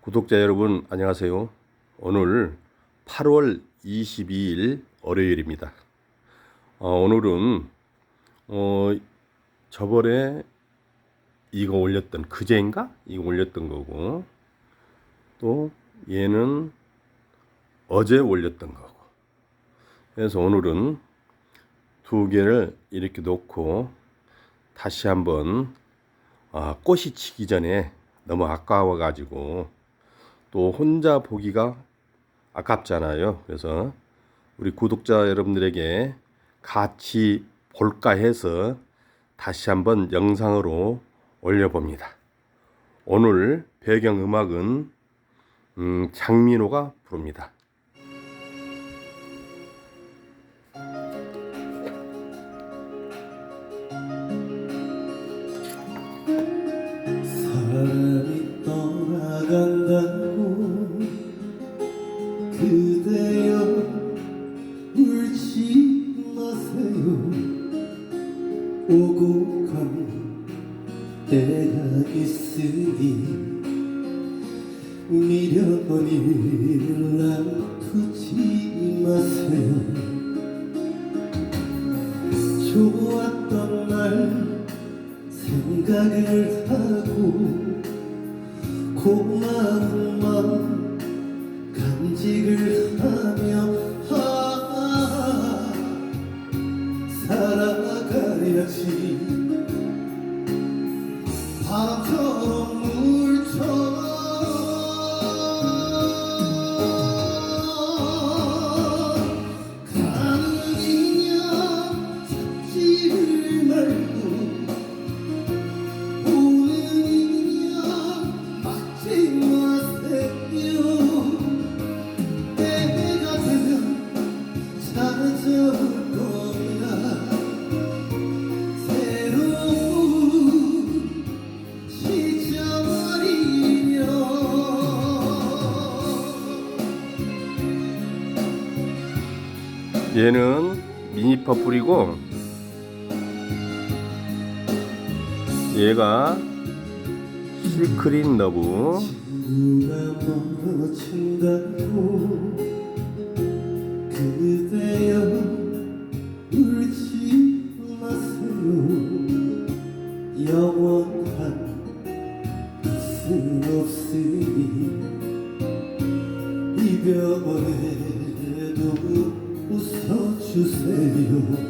구독자 여러분 안녕하세요. 오늘 8월 22일 월요일입니다. 어, 오늘은 어, 저번에 이거 올렸던 그제인가 이거 올렸던 거고 또 얘는 어제 올렸던 거고 그래서 오늘은 두 개를 이렇게 놓고 다시 한번 아, 꽃이 치기 전에 너무 아까워 가지고 또 혼자 보기가 아깝잖아요. 그래서 우리 구독자 여러분들에게 같이 볼까 해서 다시 한번 영상으로 올려봅니다. 오늘 배경 음악은 음, 장민호가 부릅니다. 있으니 미련을 놔두지 마세요. 좋았던 날 생각을 하고 고마운 마음 간직을 하며 아, 살아가야지 I don't care. 얘는 미니 퍼플이고 얘가 실크린 너브. 이별에도 웃어주세요